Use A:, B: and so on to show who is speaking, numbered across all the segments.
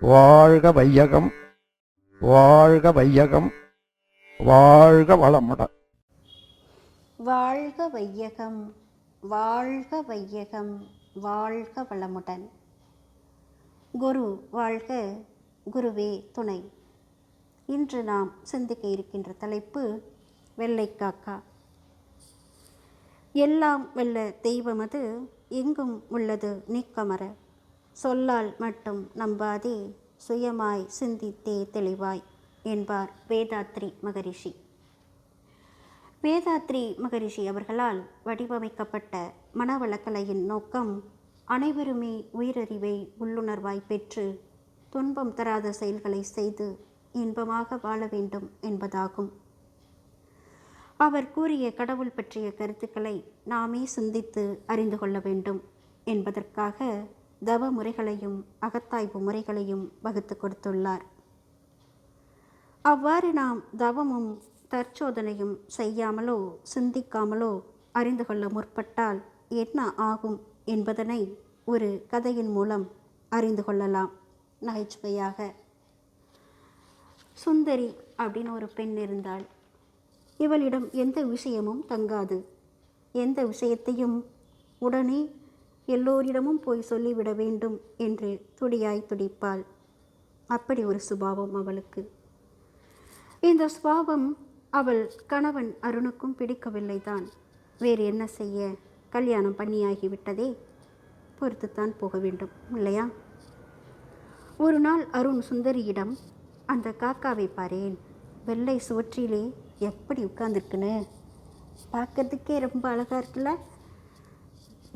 A: வாழ்க வையகம் வாழ்க வையகம் வாழ்க வளமுடன்
B: வாழ்க வையகம் வாழ்க வையகம் வாழ்க வளமுடன். குரு வாழ்க குருவே துணை. இன்று நாம் சிந்திக்க இருக்கின்ற தலைப்பு வெள்ளைக்காக்கா எல்லாம் வல்ல தெய்வமது எங்கும் உள்ளது நீக்கமர சொல்லால் மட்டும் நம்பாதே சுயமாய் சிந்தித்தே தெளிவாய் என்பார் வேதாத்ரி மகரிஷி. வேதாத்ரி மகரிஷி அவர்களால் வடிவமைக்கப்பட்ட மனவளக்கலையின் நோக்கம் அனைவருமே உயிரறிவை உள்ளுணர்வாய் பெற்று துன்பம் தராத செயல்களை செய்து இன்பமாக வாழ வேண்டும் என்பதாகும். அவர் கூறிய கடவுள் பற்றிய கருத்துக்களை நாமே சிந்தித்து அறிந்து கொள்ள வேண்டும் என்பதற்காக தவ முறைகளையும் அகத்தாய்வு முறைகளையும் வகுத்து கொடுத்துள்ளார். அவ்வாறு நாம் தவமும் தற்சோதனையும் செய்யாமலோ சிந்திக்காமலோ அறிந்து கொள்ள முற்பட்டால் என்ன ஆகும் என்பதனை ஒரு கதையின் மூலம் அறிந்து கொள்ளலாம். நகைச்சுவையாக. சுந்தரி அப்படின்னு ஒரு பெண் இருந்தாள். இவளிடம் எந்த விஷயமும் தங்காது. எந்த விஷயத்தையும் உடனே எல்லோரிடமும் போய் சொல்லிவிட வேண்டும் என்று துடியாய் துடிப்பாள். அப்படி ஒரு சுபாவம் அவளுக்கு. இந்த சுபாவம் அவள் கணவன் அருணுக்கும் பிடிக்கவில்லை தான் வேறு என்ன செய்ய? கல்யாணம் பண்ணியாகிவிட்டதே. பொறுத்துத்தான் போக வேண்டும் இல்லையா? ஒரு நாள் அருண் சுந்தரியிடம் அந்த காக்காவை பாரேன் வெள்ளை சுவற்றிலே எப்படி உட்கார்ந்துருக்குன்னு? பார்க்கறதுக்கே ரொம்ப அழகாக இருக்குல்ல?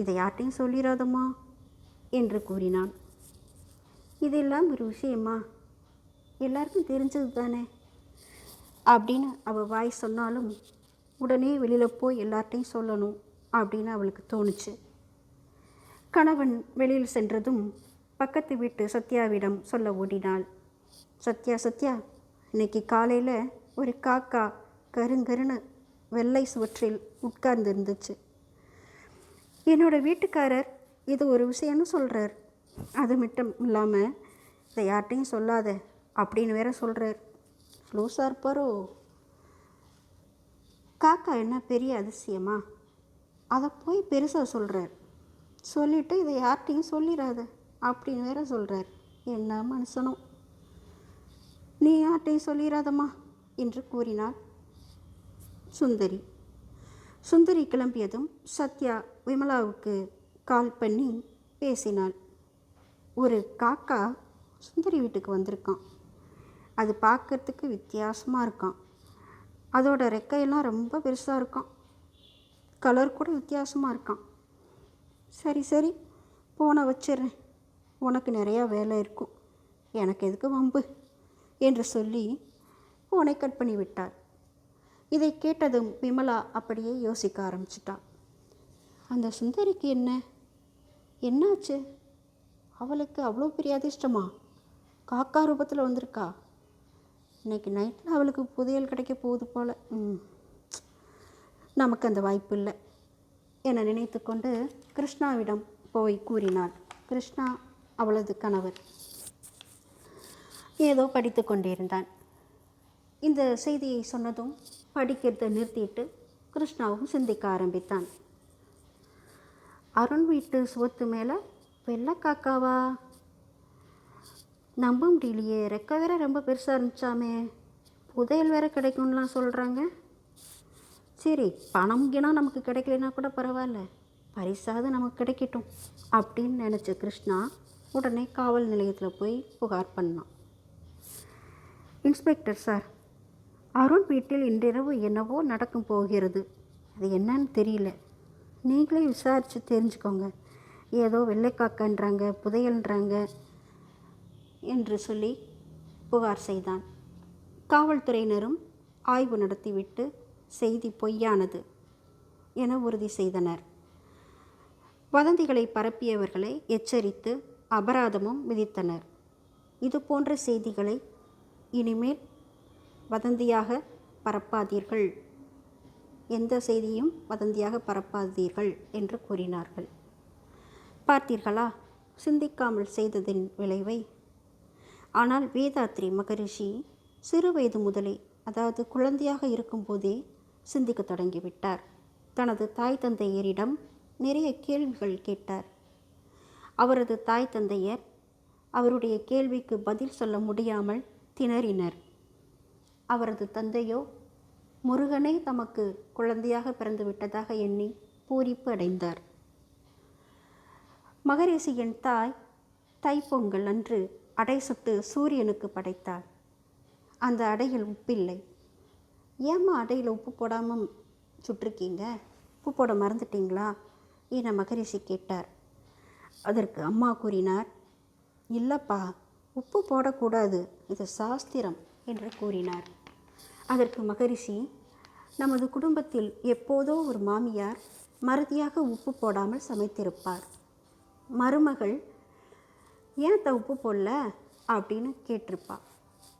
B: இதை யார்ட்டையும் சொல்லிடாதம்மா என்று கூறினான். இதெல்லாம் ஒரு விஷயமா? எல்லாருக்கும் தெரிஞ்சது தானே அப்படின்னு அவள் வாய் சொன்னாலும் உடனே வெளியில் போய் எல்லார்ட்டையும் சொல்லணும் அப்படின்னு அவளுக்கு தோணுச்சு. கணவன் வெளியில் சென்றதும் பக்கத்து வீட்டு சத்யாவிடம் சொல்ல ஓடினாள். சத்யா சத்யா இன்னைக்கு காலையில் ஒரு காக்கா கருங்கருன்னு வெள்ளை சுவற்றில் உட்கார்ந்து இருந்துச்சு என்னோட வீட்டுக்காரர் இது ஒரு விஷயம்னு சொல்கிறார் அது மட்டும் இல்லாமல் இதை யார்கிட்டையும் சொல்லாத அப்படின்னு வேற சொல்கிறார் லூஸாக இருப்பாரோ? காக்கா என்ன பெரிய அதிசயமா? அதை போய் பெருசாக சொல்கிறார் சொல்லிவிட்டு இதை யார்கிட்டையும் சொல்லிடாத அப்படின்னு வேற சொல்கிறார் என்ன மனுஷனும் நீ யார்கிட்டையும் சொல்லிடாதம்மா என்று கூறினாள் சுந்தரி. சுந்தரி கிளம்பியதும் சத்யா விமலாவுக்கு கால் பண்ணி பேசினாள். ஒரு காக்கா சுந்தரி வீட்டுக்கு வந்திருக்கான். அது பார்க்கறதுக்கு வித்தியாசமாக இருக்கான். அதோட ரெக்கையெல்லாம் ரொம்ப பெருசாக இருக்கான். கலர் கூட வித்தியாசமாக இருக்கான். சரி சரி போனை வச்சிடுறேன். உனக்கு நிறையா வேலை இருக்கும். எனக்கு எதுக்கு வம்பு? என்று சொல்லி போனை கட் பண்ணி விட்டார். இதை கேட்டதும் விமலா அப்படியே யோசிக்க ஆரம்பிச்சிட்டான் அந்த சுந்தரிக்கு என்ன? என்னாச்சு? அவளுக்கு அவ்வளோ பெரிய அதிர்ஷ்டமா? காக்கா ரூபத்தில் வந்திருக்கா? இன்னைக்கு நைட்டில் அவளுக்கு புதையல் கிடைக்க போகுது போல். நமக்கு அந்த வாய்ப்பு இல்லை. என நினைத்து கொண்டு கிருஷ்ணாவிடம் போய் கூறினாள். கிருஷ்ணா அவளது கணவர். ஏதோ படித்து கொண்டிருந்தான். இந்த செய்தியை சொன்னதும் படிக்கிறதை நிறுத்திட்டு கிருஷ்ணாவும் சிந்திக்க ஆரம்பித்தான். அருண் வீட்டு சுவத்து மேலே வெள்ளை காக்காவா? நம்ப முடியலையே ரெக்க வேற ரொம்ப பெருசாக இருந்துச்சாமே புதையல் வேற கிடைக்கும்லாம் சொல்கிறாங்க சரி பணம் கிணம் நமக்கு கிடைக்கலனா கூட பரவாயில்ல பரிசாவது நமக்கு கிடைக்கட்டும் அப்படின்னு நினச்ச கிருஷ்ணா உடனே காவல் நிலையத்தில் போய் புகார் பண்ணான். இன்ஸ்பெக்டர் சார் அருண் வீட்டில் இன்றிரவு என்னவோ நடக்கும் போகிறது. அது என்னன்னு தெரியல. நீங்களே விசாரித்து தெரிஞ்சுக்கோங்க. ஏதோ வெள்ளைக்காக்கன்றாங்க புதையல்ன்றாங்க என்று சொல்லி புகார் செய்தான். காவல்துறையினரும் ஆய்வு நடத்திவிட்டு செய்தி பொய்யானது என உறுதி செய்தனர். வதந்திகளை பரப்பியவர்களை எச்சரித்து அபராதமும் விதித்தனர். இது போன்ற செய்திகளை இனிமேல் வதந்தியாக பரப்பாதீர்கள். எந்த செய்தியும் வதந்தியாக பரப்பாதீர்கள் என்று கூறினார்கள். பார்த்தீர்களா? சிந்திக்காமல் செய்ததின் விளைவை. ஆனால் வேதாத்ரி மகரிஷி சிறு வயது முதலே அதாவது குழந்தையாக இருக்கும்போதே சிந்திக்க தொடங்கிவிட்டார். தனது தாய் தந்தையரிடம் நிறைய கேள்விகள் கேட்டார். அவரது தாய் தந்தையர் அவருடைய கேள்விக்கு பதில் சொல்ல முடியாமல் திணறினர். அவரது தந்தையோ முருகனே தமக்கு குழந்தையாக பிறந்து விட்டதாக எண்ணி பூரிப்பு அடைந்தார். மகரிஷியின் தாய் தைப்பொங்கல் அன்று அடை சுட்டு சூரியனுக்கு படைத்தாள். அந்த அடையில் உப்பில்லை. ஏம்மா அடையில் உப்பு போடாமல் சுட்டிருக்கீங்க? உப்பு போட மறந்துட்டீங்களா? என மகரிஷி கேட்டார். அதற்கு அம்மா கூறினார் இல்லைப்பா உப்பு போடக்கூடாது. இது சாஸ்திரம் என்று கூறினார். அதற்கு மகரிஷி நமது குடும்பத்தில் எப்போதோ ஒரு மாமியார் மறதியாக உப்பு போடாமல் சமைத்திருப்பார். மருமகள் ஏன் த உப்பு போடல? அப்படின்னு கேட்டிருப்பா.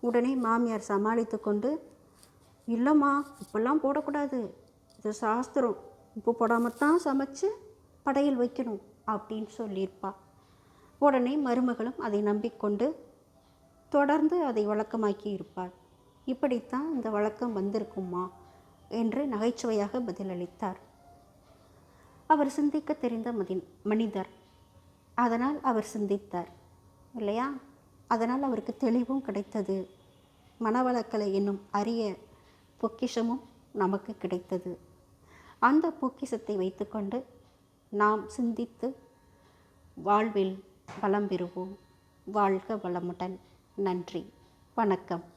B: உடனே மாமியார் சமாளித்து கொண்டு இல்லைம்மா உப்பெல்லாம் போடக்கூடாது. இது சாஸ்திரம். உப்பு போடாமல் தான் சமைச்சு படையல் வைக்கணும் அப்படின்னு சொல்லியிருப்பா. உடனே மருமகளும் அதை நம்பிக்கொண்டு தொடர்ந்து அதை வழக்கமாக்கி இருப்பார் இப்படித்தான் இந்த வழக்கம் வந்திருக்குமா? என்று நகைச்சுவையாக பதிலளித்தார். அவர் சிந்திக்க தெரிந்த மதி மனிதர். அதனால் அவர் சிந்தித்தார். இல்லையா? அதனால் அவருக்கு தெளிவும் கிடைத்தது. மனவளக்கலை என்னும் அரிய பொக்கிஷமும் நமக்கு கிடைத்தது. அந்த பொக்கிஷத்தை வைத்துக்கொண்டு நாம் சிந்தித்து வாழ்வில் வளம் பெறுவோம். வாழ்க வளமுடன். நன்றி. வணக்கம்.